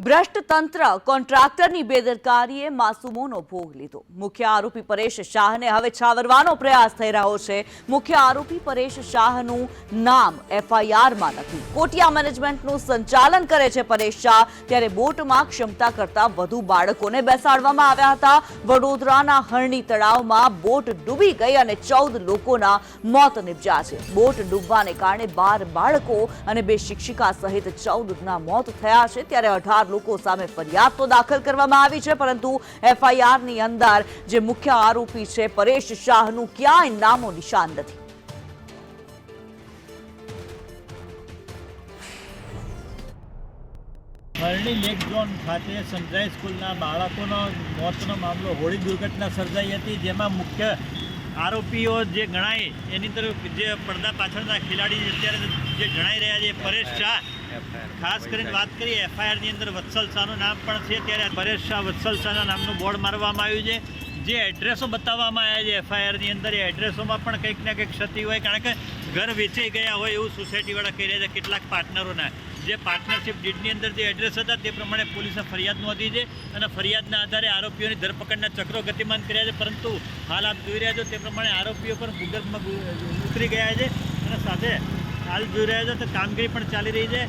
ભ્રષ્ટ તંત્ર કોન્ટ્રાક્ટરની બેદરકારીએ માસૂમોનો ભોગ લીધો. મુખ્ય આરોપી પરેશ શાહને હવે છાવરવાનો પ્રયાસ થઈ રહ્યો છે. મુખ્ય આરોપી પરેશ શાહનું નામ એફઆઈઆરમાં નથી. કોટિયા મેનેજમેન્ટનું સંચાલન કરે છે પરેશ શાહ. ત્યારે બોટમાં ક્ષમતા કરતા વધુ બાળકોને બેસાડવામાં આવ્યા હતા. વડોદરાના હરણી તળાવમાં બોટ ડૂબી ગઈ અને ચૌદ લોકોના મોત નિપજ્યા છે. બોટ ડૂબવાને કારણે બાર બાળકો અને બે શિક્ષિકા સહિત ચૌદના મોત થયા છે. ત્યારે અઢાર લોકો સામે ફરિયાદ તો દાખલ કરવામાં આવી છે, પરંતુ એફઆઈઆરની અંદર જે મુખ્ય આરોપી છે, પરેશ શાહનું ક્યાંય નામો નિશાન નથી. હરણી લેક ઝોન ખાતે સનરાઈઝ સ્કૂલના બાળકોનો મોતનો મામલો હોળી દુર્ઘટના સર્જાઈ હતી, જેમાં મુખ્ય આરોપીઓ જે ગણાય, એની તરફ જે પડદા પાછળના ખેલાડી અત્યારે જે ગણાઈ રહ્યા છે, પરેશ શાહ ખાસ કરીને વાત કરીએ એફઆઈઆરની અંદર વત્સલ શાહનું નામ પણ છે. ત્યારે પરેશ શાહ વત્સલ શાહના નામનું બોર્ડ મારવામાં આવ્યું છે. જે એડ્રેસો બતાવવામાં આવ્યા છે એફઆઈઆરની અંદર એ એડ્રેસોમાં પણ કંઈક ને કંઈક ક્ષતિ હોય કારણ કે ઘર વેચાઈ ગયા હોય એવું સોસાયટીવાળા કહી રહ્યા છે કેટલાક પાર્ટનરોના. જે પાર્ટનરશિપ ડીડની અંદર જે એડ્રેસ હતા તે પ્રમાણે પોલીસે ફરિયાદ નોંધી છે અને ફરિયાદના આધારે આરોપીઓની ધરપકડના ચક્રો ગતિમાન કર્યા છે. પરંતુ હાલ આપ જોઈ રહ્યા છો તે પ્રમાણે આરોપીઓ પણ ભૂગર્ભમાં ઉતરી ગયા છે અને સાથે હાલ જોઈ રહ્યા છો તો કામગીરી પણ ચાલી રહી છે.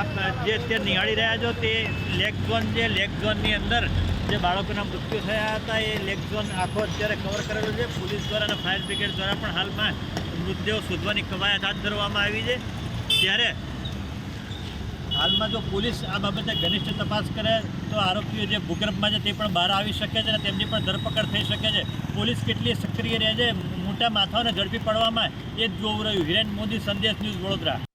આપ જે અત્યારે નિહાળી રહ્યા છો તે લેક ઝોન છે લેક ઝોનની અંદર જે બાળકોના મૃત્યુ થયા હતા, એ લેક ઝોન આખો અત્યારે કવર કરેલો છે. પોલીસ દ્વારા અને ફાયર બ્રિગેડ દ્વારા પણ હાલમાં મૃતદેહો શોધવાની કવાયત હાથ ધરવામાં આવી છે. ત્યારે હાલમાં જો પોલીસ આ બાબતે ઘનિષ્ઠ તપાસ કરે, તો આરોપીઓ જે ભૂગર્ભમાં છે તે પણ બહાર આવી શકે છે અને તેમની પણ ધરપકડ થઈ શકે છે. પોલીસ કેટલી સક્રિય રહે છે, મોટા માથાઓને ઝડપી પડવામાં એ જ જોવું રહ્યું. હિરેન મોદી, સંદેશ ન્યૂઝ વડોદરા.